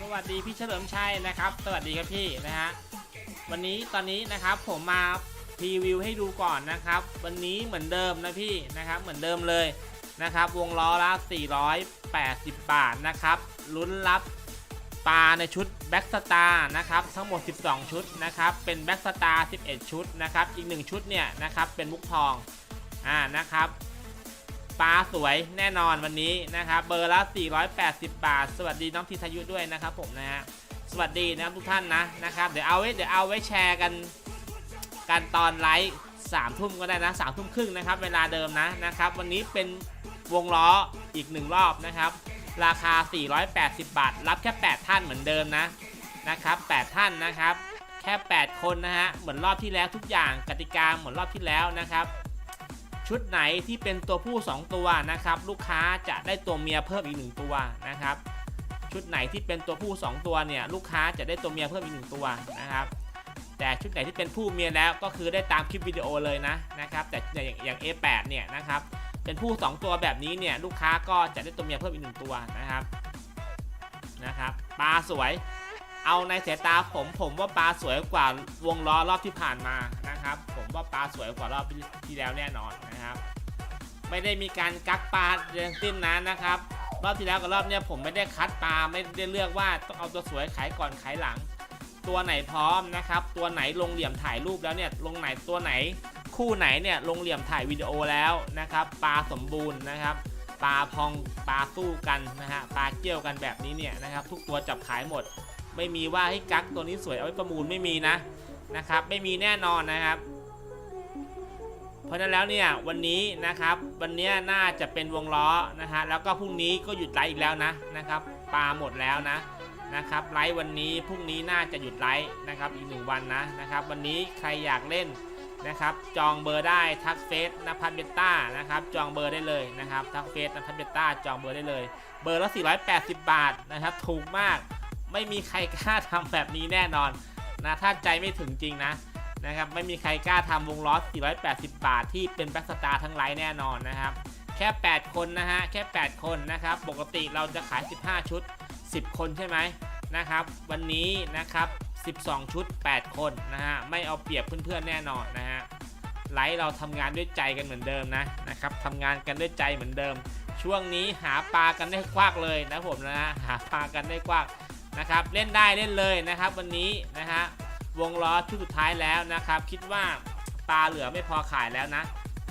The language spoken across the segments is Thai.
สวัสดีพี่เฉลิมชัยนะครับ สวัสดีครับพี่นะฮะวันนี้ตอนนี้นะครับผมมาพรีวิวให้ดูก่อนนะครับ วันนี้เหมือนเดิมนะพี่นะครับ เหมือนเดิมเลยนะครับ วงล้อละ 480 บาทนะครับลุ้นรับปลาในชุดแบ็กสตาร์นะครับ ทั้งหมด 12 ชุดนะครับ เป็นแบ็กสตาร์11 ชุดนะครับ อีก 1 ชุดเนี่ยนะครับ เป็นมุกทอง อ่า นะครับ ปลาสวยแน่นอนวันนี้นะครับเบอร์ละ 480 บาท สวัสดีน้องทิทายุด้วยนะครับผมนะฮะสวัสดีนะครับทุกท่านนะนะครับเดี๋ยวเอาไว้เดี๋ยวเอาไว้แชร์กันกันตอนไลฟ์สามทุ่มก็ได้นะสามทุ่มครึ่งนะครับเวลาเดิมนะนะครับวันนี้เป็นวงล้ออีกหนึ่งรอบนะครับราคา 480 บาท รับแค่ 8 ท่านเหมือนเดิมนะนะครับ 8 ท่านนะครับ แค่ 8 คนนะฮะ เหมือนรอบที่แล้วทุกอย่างกติกาเหมือนรอบที่แล้วนะครับ ชุดไหนที่เป็นตัวผู้ 2 ตัวนะครับ ลูกค้าจะได้ตัวเมียเพิ่มอีก 1 ตัวนะครับ ชุดไหนที่เป็นตัวผู้ 2 ตัวเนี่ยลูกค้าจะได้ตัวเมียเพิ่มอีก 1 ตัวนะครับ แต่ชุดไหนที่เป็นผู้เมียแล้วก็คือได้ตามคลิปวิดีโอเลยนะนะครับ แต่อย่างอย่าง A8 เนี่ยนะครับเป็นผู้ 2 ตัวแบบนี้เนี่ยลูกค้าก็จะได้ตัวเมียเพิ่มอีก 1 ตัวนะครับนะครับปลาสวย เอาในสายตาผมผมว่าปลาสวยกว่าวงล้อรอบที่ผ่านมา นะครับ ผมว่าปลาสวยกว่ารอบที่แล้วแน่นอนนะครับ ไม่ได้มีการกักปลาเรียงสิ้นนะนะครับ รอบที่แล้วกับรอบเนี้ยผมไม่ได้คัดปลาไม่ได้เลือกว่าต้องเอาตัวสวยขายก่อนขายหลัง ตัวไหนพร้อมนะครับ ตัวไหนลงเหลี่ยมถ่ายรูปแล้วเนี่ยลงไหนตัวไหน คู่ไหนเนี่ยลงเหลี่ยมถ่ายวิดีโอแล้วนะครับ ปลาสมบูรณ์นะครับปลาพองปลาสู้กันนะฮะปลาเกี่ยวกันแบบนี้เนี่ยนะครับ ทุกตัวจับขายหมด ไม่มีว่าให้กักตัวนี้สวยเอาไว้ประมูลไม่มีนะ นะครับ ไม่มีแน่นอนนะครับ เพราะฉะนั้นแล้วเนี่ยวันนี้นะครับ วันนี้น่าจะเป็นวงล้อนะฮะแล้วก็พรุ่งนี้ก็หยุดไลฟ์อีกแล้วนะนะครับปลาหมดแล้วนะนะครับไลฟ์วันนี้พรุ่งนี้น่าจะหยุดไลฟ์นะครับอีกหนึ่งวันนะนะครับ วันนี้ใครอยากเล่นนะครับ จองเบอร์ได้ทักเฟซนภัทรเบต้านะครับ จองเบอร์ได้เลยนะครับทักเฟซนภัทรเบต้าจองเบอร์ได้เลย เบอร์ละ480 บาทนะครับ ถูกมากไม่มีใครกล้าทำแบบนี้แน่นอน นะถ้าใจไม่ถึงจริงนะนะครับไม่มีใครกล้าทำวงล้อ 480 บาท ที่เป็นแบ็กสตาร์ทั้งไลน์แน่นอนนะครับ แค่ 8 คนนะฮะ แค่ 8 คนนะครับ ปกติเราจะขาย 15 ชุด 10 คนใช่ไหมนะครับ วันนี้นะครับ 12 ชุด 8 คนนะฮะ ไม่เอาเปรียบเพื่อนๆแน่นอนนะฮะ ไลฟ์เราทำงานด้วยใจกันเหมือนเดิมนะนะครับทำงานกันด้วยใจเหมือนเดิม ช่วงนี้หาปลากันได้กว้างเลยนะผมนะฮะ หาปลากันได้กว้าง นะครับเล่นได้เล่นเลยนะครับวันนี้นะฮะวงล้อชุดสุดท้ายแล้วนะครับ คิดว่าปลาเหลือไม่พอขายแล้วนะ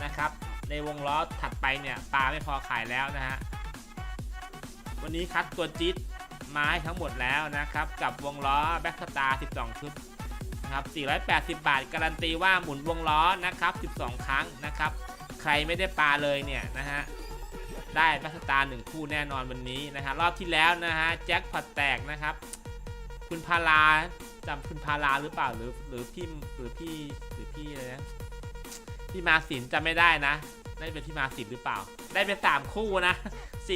นะครับ ในวงล้อถัดไปเนี่ยปลาไม่พอขายแล้วนะฮะวันนี้คัดตัวจิ๊ดมาให้ทั้งหมดแล้วนะครับ กับวงล้อแบ็กสตาร์12 ชุดนะครับ480 บาท การันตีว่าหมุนวงล้อนะครับ 12 ครั้งนะครับ ใครไม่ได้ปลาเลยเนี่ยนะฮะ ได้แบ็กสตาร์หนึ่งคู่แน่นอนวันนี้นะฮะรอบที่แล้วนะฮะแจ็คพอตแตกนะครับ คุณพาราจำคุณพาราหรือเปล่าหรือหรือพี่หรือพี่หรือพี่อะไรนะพี่มาสินจำไม่ได้นะได้เป็นพี่มาสินหรือเปล่า ได้เป็นสามคู่นะ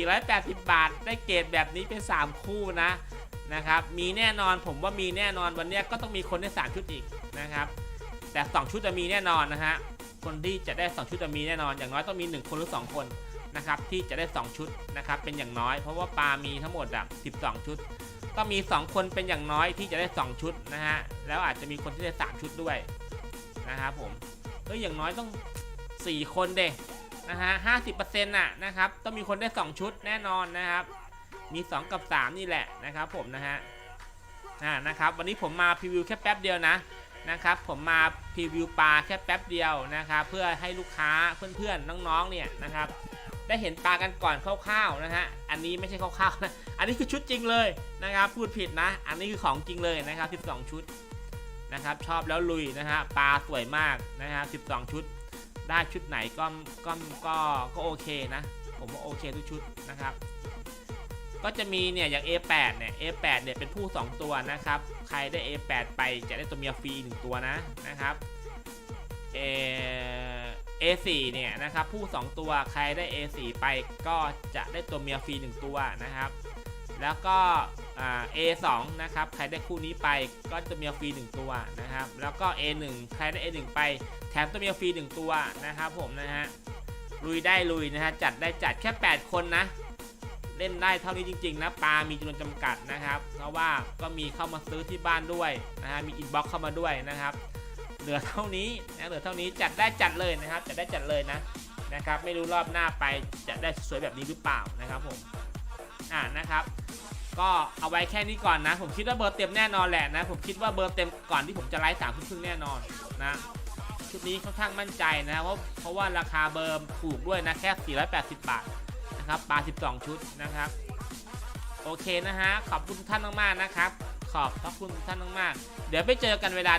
480 บาท ได้เกรดแบบนี้เป็น 3 คู่นะนะครับ มีแน่นอนผมว่ามีแน่นอนวันนี้ก็ต้องมีคนได้ 3 ชุดอีกนะครับ แต่ 2 ชุดจะมีแน่นอนนะฮะคนที่จะได้ 2 ชุดจะมีแน่นอน อย่างน้อยต้องมี 1 คนหรือ 2 คน นะครับที่จะได้ 2 ชุดนะครับเป็นอย่างน้อย เพราะว่าปลามีทั้งหมดอะ12 ชุด ก็มี 2 คนเป็นอย่างน้อยที่จะได้ 2 ชุดนะฮะแล้วอาจจะมีคนที่ได้ 3 ชุดด้วยนะครับผมเฮ้ยอย่างน้อยต้อง 4 คนเด็นะฮะห้าสิบเปอร์เซ็นต์น่ะนะครับต้องมีคนได้ 2 ชุดแน่นอนนะครับมี 2 กับ 3 นี่แหละนะครับผมนะฮะอ่านะครับวันนี้ผมมาพรีวิวแค่แป๊บเดียวนะนะครับผมมาพรีวิวปลาแค่แป๊บเดียวนะครับเพื่อให้ลูกค้าเพื่อนๆน้องๆเนี่ยนะครับ ได้เห็นปลากันก่อนคร่าวๆนะฮะ อันนี้ไม่ใช่คร่าวๆนะ อันนี้คือชุดจริงเลยนะครับ พูดผิดนะ อันนี้คือของจริงเลยนะครับ 12 ชุดนะครับ ชอบแล้วลุยนะฮะ ปลาสวยมากนะครับ12 ชุด ได้ชุดไหนก็ก็ก็ก็โอเคนะ ผมว่าโอเคทุกชุดนะครับ ก็จะมีเนี่ยอย่าง A8 เนี่ย A8 เนี่ยเป็นผู้ 2 ตัวนะครับ ใครได้ A8 ไปจะได้ตัวเมียฟรีหนึ่งตัวนะนะครับ เอ A4 เนี่ยนะครับผู้ 2 ตัวใครได้ A4 ไปก็จะได้ตัวเมียฟรี 1 ตัวนะครับ แล้วก็ A2 นะครับใครได้คู่นี้ไปก็จะเมียฟรี 1 ตัวนะครับ แล้วก็ A1 ใครได้ A1 ไปแถมตัวเมียฟรี 1 ตัวนะครับผมนะฮะลุยได้ลุยนะฮะจัดได้จัดแค่ 8 คนนะ เล่นได้เท่านี้จริง ๆ นะปลามีจำนวนจำกัดนะครับ เพราะว่าก็มีเข้ามาซื้อที่บ้านด้วยนะฮะมีอินบ็อกเข้ามาด้วยนะครับ เหลือเท่านี้นะเหลือเท่านี้จัดได้จัดเลยนะครับจัดได้จัดเลยนะนะครับ ไม่รู้รอบหน้าไปจะได้สวยแบบนี้หรือเปล่านะครับผมอ่านะครับก็เอาไว้แค่นี้ก่อนนะ ผมคิดว่าเบอร์เต็มแน่นอนแหละนะ ผมคิดว่าเบอร์เต็มก่อนที่ผมจะไลฟ์สามครึ่งแน่นอนนะชุดนี้ค่อนข้างมั่นใจนะเพราะเพราะว่าราคาเบอร์ถูกด้วยนะแค่ 480 บาทนะครับปลา 12 ชุดนะครับ โอเคนะฮะขอบคุณทุกท่านมากๆนะครับ ขอบพระคุณทุกท่านมากๆ เดี๋ยวไปเจอกันเวลา